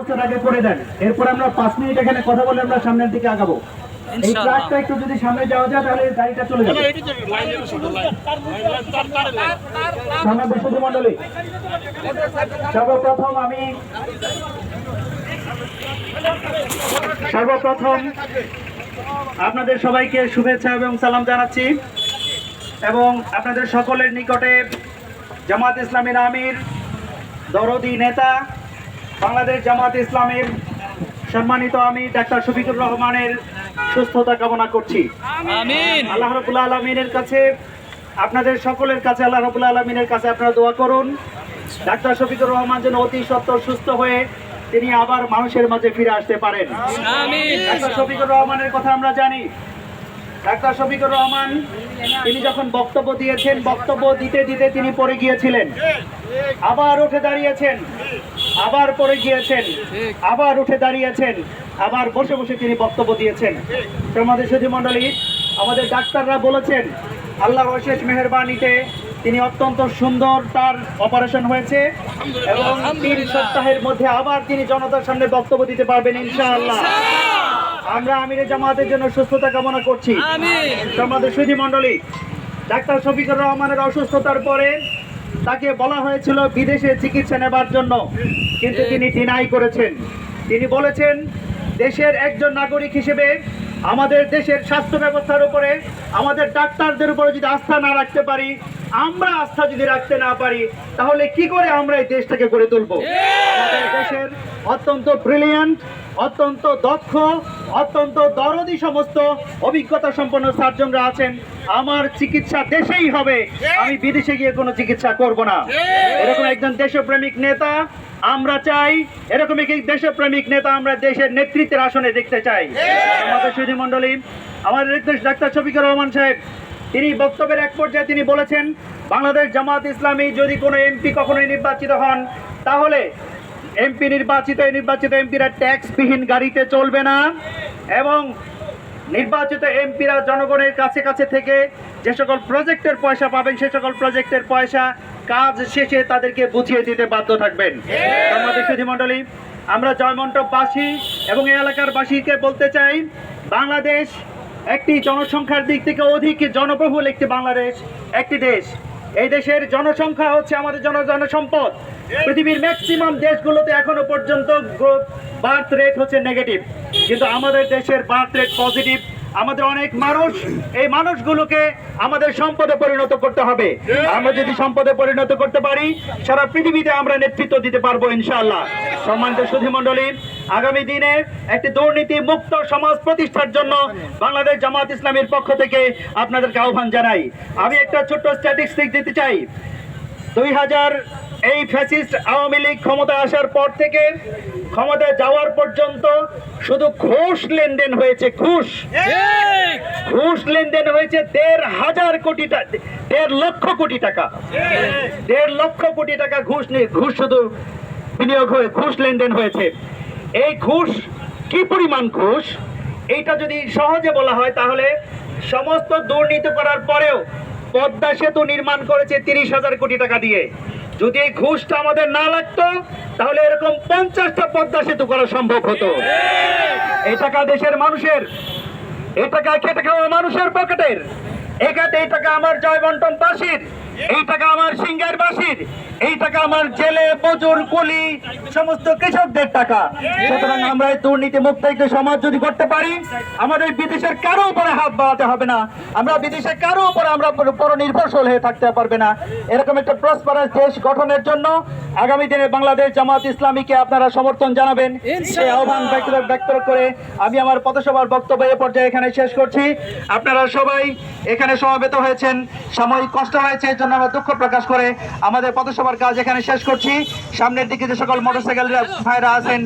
অবস্থাটা আগে করে দেন। এরপর আমরা পাঁচ মিনিট এখানে কথা বলে আমরা সামনের দিকে আগাবো। এই ট্রাকটা একটু যদি সামনে যাওয়া যায় তাহলে গাড়িটা চলে যাবে। সুধী মন্ডলী সর্বপ্রথম আমি সর্বপ্রথম আপনাদের সবাইকে শুভেচ্ছা এবং সালাম জানাচ্ছি। এবং আপনাদের সকলের নিকটে জামাত ইসলামীর আমির দরদি নেতা বাংলাদেশ জামাত ইসলামের সম্মানিত আমি ডাক্তার শফিকুর রহমানের সুস্থতা কামনা করছি। আল্লাহ রবুল্লা আলমিনের কাছে আপনাদের সকলের কাছে আল্লাহ রবুল্লা আলমিনের কাছে আপনারা দোয়া করুন। ডাক্তার শফিকুর রহমান যেন অতি সত্তর সুস্থ হয়ে তিনি আবার মানুষের মাঝে ফিরে আসতে পারেন। ডাক্তার শফিকুর রহমানের কথা আমরা জানি। ডাক্তার শফিকুর রহমান তিনি যখন বক্তব্য দিয়েছেন বক্তব্য দিতে দিতে তিনি পড়ে গিয়েছিলেন। আবার উঠে দাঁড়িয়েছেন। আবার পরে গিয়েছেন আবার উঠে দাঁড়িয়েছেন আবার বসে বসে তিনি বক্তব্য দিয়েছেন। আমাদের সুধী মণ্ডলী আমাদের ডাক্তাররা বলেছেন আল্লাহর অশেষ মেহরবানিতে তিনি অত্যন্ত সুন্দর তার অপারেশন হয়েছে এবং তিন সপ্তাহের মধ্যে আবার তিনি জনতার সামনে বক্তব্য দিতে পারবেন ইনশাআল্লাহ। আমরা আমিরের জামাতের জন্য সুস্থতা কামনা করছি। আমাদের সুধী মণ্ডলী ডাক্তার শফিকুর রহমানের অসুস্থতার পরে তাকে বলা হয়েছিল বিদেশে চিকিৎসা নেবার জন্য কিন্তু তিনি ডিনাই করেছেন। তিনি বলেছেন দেশের একজন নাগরিক হিসেবে আমাদের দেশের স্বাস্থ্য ব্যবস্থার উপরে আমাদের ডাক্তারদের উপরে যদি আস্থা না রাখতে পারি আমরা আস্থা যদি রাখতে না পারি তাহলে কি করে আমরা এই দেশটাকে গড়ে তুলব? দেশের অত্যন্ত ব্রিলিয়ান্ট অত্যন্ত দক্ষ অত্যন্ত দরদি সমস্ত অভিজ্ঞতা সম্পন্ন সার্জনরা আছেন। আমার চিকিৎসা দেশেই হবে। আমি বিদেশে গিয়ে কোনো চিকিৎসা করব না। এরকম একজন দেশপ্রেমিক নেতা আমরা চাই এরকম এক দেশপ্রেমিক নেতা আমরা দেশের নেতৃত্বের আসনে দেখতে চাই। আমাদের সুধী মণ্ডলী আমাদের ডাক্তার শফিকুর রহমান সাহেব তিনি বক্তব্যের এক পর্যায়ে তিনি বলেছেন, বাংলাদেশ জামাত ইসলামী যদি কোনো এমপি কখনোই নির্বাচিত হন, তাহলে এমপি নির্বাচিত নির্বাচিত এমপিরা ট্যাক্সবিহীন গাড়িতে চলবে না এবং নির্বাচিত এমপিরা জনগণের কাছে কাছে থেকে যে সকল প্রজেক্টের পয়সা পাবেন, সে সকল প্রজেক্টের পয়সা কাজ শেষে তাদেরকে বুঝিয়ে দিতে বাধ্য থাকবেন। আমাদের সুধী আমরা জয়মন্টপবাসী এবং এই এলাকার বাসীকে বলতে চাই, বাংলাদেশ একটি জনসংখ্যার দিক থেকে অধিক জনবহুল একটি বাংলাদেশ, একটি দেশ। এই দেশের জনসংখ্যা হচ্ছে আমাদের জন জনসম্পদ পৃথিবীর ম্যাক্সিমাম দেশগুলোতে এখনও পর্যন্ত বার্থ রেট হচ্ছে নেগেটিভ কিন্তু আমাদের দেশের বার্থ রেট পজিটিভ আমাদের অনেক মানুষ, এই মানুষগুলোকে আমাদের সম্পদে পরিণত করতে হবে। আমরা যদি সম্পদে পরিণত করতে পারি, সারা পৃথিবীতে আমরা নেতৃত্ব দিতে পারব ইনশাআল্লাহ। সম্মানিত সুধী আগামী দিনে একটি দুর্নীতি মুক্ত সমাজ প্রতিষ্ঠার জন্য বাংলাদেশ জামাত ইসলামের পক্ষ থেকে আপনাদেরকে আহ্বান জানাই। আমি একটা ছোট্ট স্ট্যাটিস্টিক দিতে চাই। দুই হাজার এই ফ্যাসিস্ট আওয়ামী লীগ ক্ষমতা আসার পর থেকে ক্ষমতায় যাওয়ার পর্যন্ত শুধু ঘুষ লেনদেন হয়েছে, ঘুষ। ঘুষ লেনদেন হয়েছে দেড় হাজার কোটি টাকা দেড় লক্ষ কোটি টাকা। দেড় লক্ষ কোটি টাকা ঘুষ নিয়ে ঘুষ শুধু বিনিয়োগ হয়ে ঘুষ লেনদেন হয়েছে। এই ঘুষ কি পরিমাণ ঘুষ? এইটা যদি সহজে বলা হয় তাহলে সমস্ত দুর্নীতি করার পরেও পদ্মা সেতু নির্মাণ করেছে তিরিশ হাজার কোটি টাকা দিয়ে। যদি এই ঘুষটা আমাদের না লাগতো, তাহলে এরকম পঞ্চাশটা পদ্মা সেতু করা সম্ভব হতো। এই টাকা দেশের মানুষের? এই টাকা খেটে খাওয়া মানুষের পকেটের? এখানে এই টাকা আমার জয়বন্টন বাসীর? এই টাকা আমার সিঙ্গার বাসীর এই টাকা আমার জেলে মজুর কুলি সমস্ত কৃষকদের টাকা। সুতরাং আমরা এই দুর্নীতি মুক্ত একটি সমাজ যদি করতে পারি আমাদের বিদেশের কারও উপরে হাত বাড়াতে হবে না। আমরা বিদেশে কারও উপরে আমরা পর নির্ভরশীল হয়ে থাকতে পারবে না। এরকম একটা প্রসপারাস দেশ গঠনের জন্য আগামী দিনে বাংলাদেশ জামাত ইসলামীকে আপনারা সমর্থন জানাবেন। সেই আহ্বান ব্যক্ত করে আমি আমার পথসভার বক্তব্য এ পর্যায়ে এখানে শেষ করছি। আপনারা সবাই এখানে সমাবেত হয়েছেন। সাময়িক কষ্ট হয়েছে এর জন্য আমরা দুঃখ প্রকাশ করে আমাদের পথসভার কাজ এখানে শেষ করছি। সামনের দিকে যে সকল মোটরসাইকেল ভাইরা আছেন